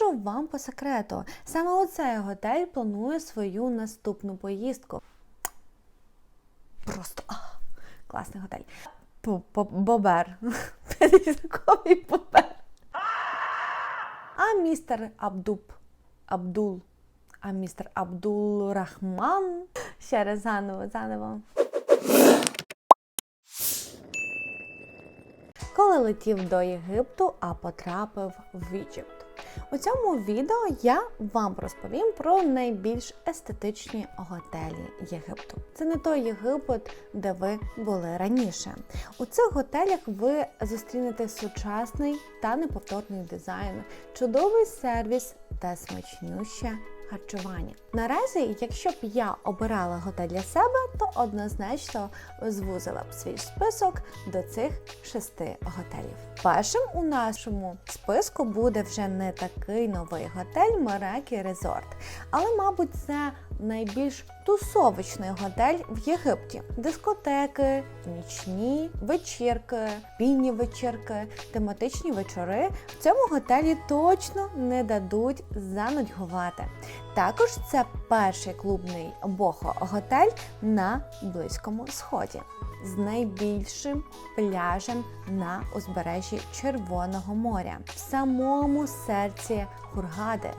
Скажу вам по секрету, саме оцей готель планує свою наступну поїздку. Просто а, класний готель. Бобер. П'ятизірковий бобер. А містер Абдуб. Абдул. А містер Абдул Рахман. Ще раз заново, заново. Коли летів до Єгипту, а потрапив в Єгипт. У цьому відео я вам розповім про найбільш естетичні готелі Єгипту. Це не той Єгипет, де ви були раніше. У цих готелях ви зустрінете сучасний та неповторний дизайн, чудовий сервіс та смачнюще харчування. Наразі, якщо б я обирала готель для себе, то однозначно звузила б свій список до цих шести готелів. Першим у нашому списку буде вже не такий новий готель Мерекі Резорт, але, мабуть, це найбільш тусовочний готель в Єгипті. Дискотеки, нічні вечірки, пінні вечірки, тематичні вечори в цьому готелі точно не дадуть занудьгувати. Також це перший клубний бохо готель на Близькому Сході з найбільшим пляжем на узбережжі Червоного моря в самому серці Хургади.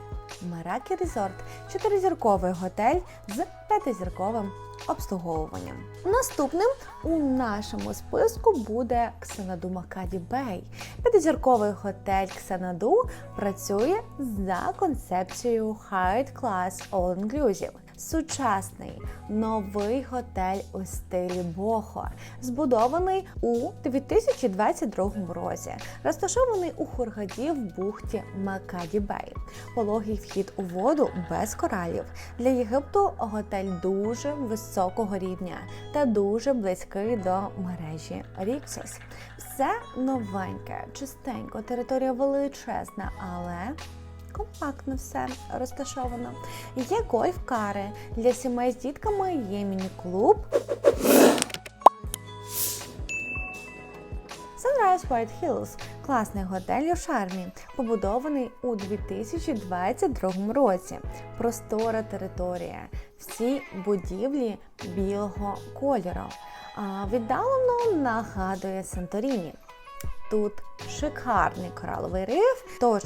Меракі Резорт чотиризірковий готель з п'ятизірковим обслуговуванням. Наступним у нашому списку буде Ксенаду Макаді Бей. П'ятизірковий готель Ксенаду працює за концепцією High Class All Inclusive. Сучасний новий готель у стилі Бохо, збудований у 2022 році, розташований у Хургаді в бухті Макаді Бей. Пологий вхід у воду без коралів. Для Єгипту готель дуже високого рівня та дуже близький до мережі Ріксос. Все новеньке, чистенько, територія величезна, але компактно все розташовано. Є гольф-кари для сімей з дітками, є міні-клуб. Sunrise White Hills – класний готель у шармі, побудований у 2022 році. Простора територія, всі будівлі білого кольору. А віддалено нагадує Санторіні. Тут шикарний кораловий риф, тож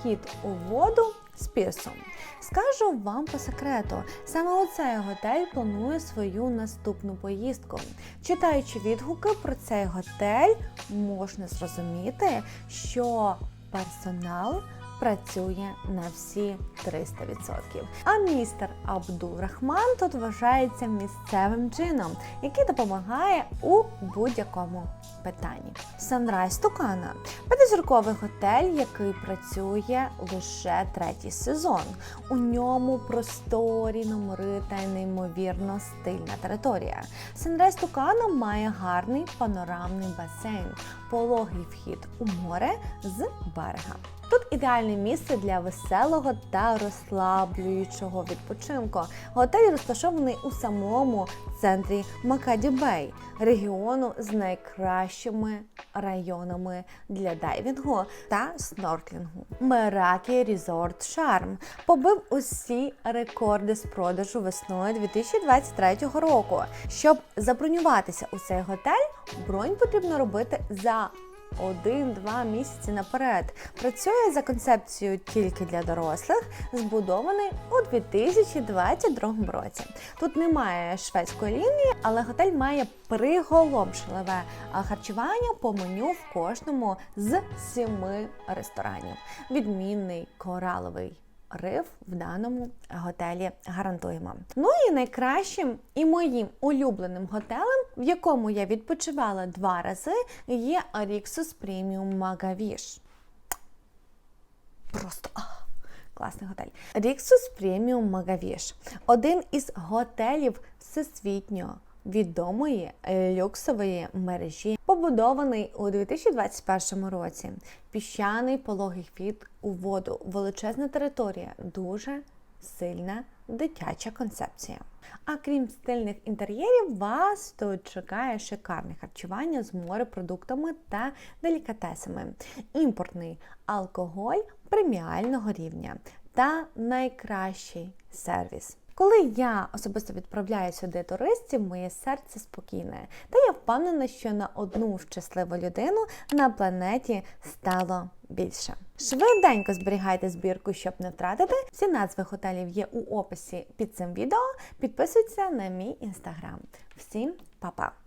вхід у воду з пірсом. Скажу вам по секрету, саме оцей готель планує свою наступну поїздку. Читаючи відгуки про цей готель, можна зрозуміти, що персонал працює на всі 300%. А містер Абдул Рахман тут вважається місцевим джином, який допомагає у будь-якому питанні. Sunrise Тукана п'ятизірковий готель, який працює лише третій сезон. У ньому просторі номери та неймовірно стильна територія. Sunrise Тукана має гарний панорамний басейн, пологий вхід у море з берега. Тут ідеальне місце для веселого та розслаблюючого відпочинку. Готель розташований у самому центрі Макаді Бей, регіону з найкращими районами для дайвінгу та снорклінгу. Меракі Резорт Шарм побив усі рекорди з продажу весною 2023 року. Щоб забронюватися у цей готель, бронь потрібно робити за один-два місяці наперед. Працює за концепцією тільки для дорослих, збудований у 2022 році. Тут немає шведської лінії, але готель має приголомшливе харчування по меню в кожному з сіми ресторанів. Відмінний кораловий риф в даному готелі гарантуємо. Ну і найкращим і моїм улюбленим готелем, в якому я відпочивала два рази, є Arixos Premium Magavish. Просто а, класний готель. Rixos Premium Magavish – один із готелів всесвітньо відомої люксової мережі, побудований у 2021 році. Піщаний пологий вхід у воду, величезна територія, дуже сильна дитяча концепція. А крім стильних інтер'єрів, вас тут чекає шикарне харчування з морепродуктами та делікатесами, імпортний алкоголь преміального рівня та найкращий сервіс. Коли я особисто відправляю сюди туристів, моє серце спокійне, та я впевнена, що на одну щасливу людину на планеті стало більше. Швиденько зберігайте збірку, щоб не втратити. Всі назви готелів є у описі під цим відео. Підписуйтесь на мій інстаграм. Всім па-па!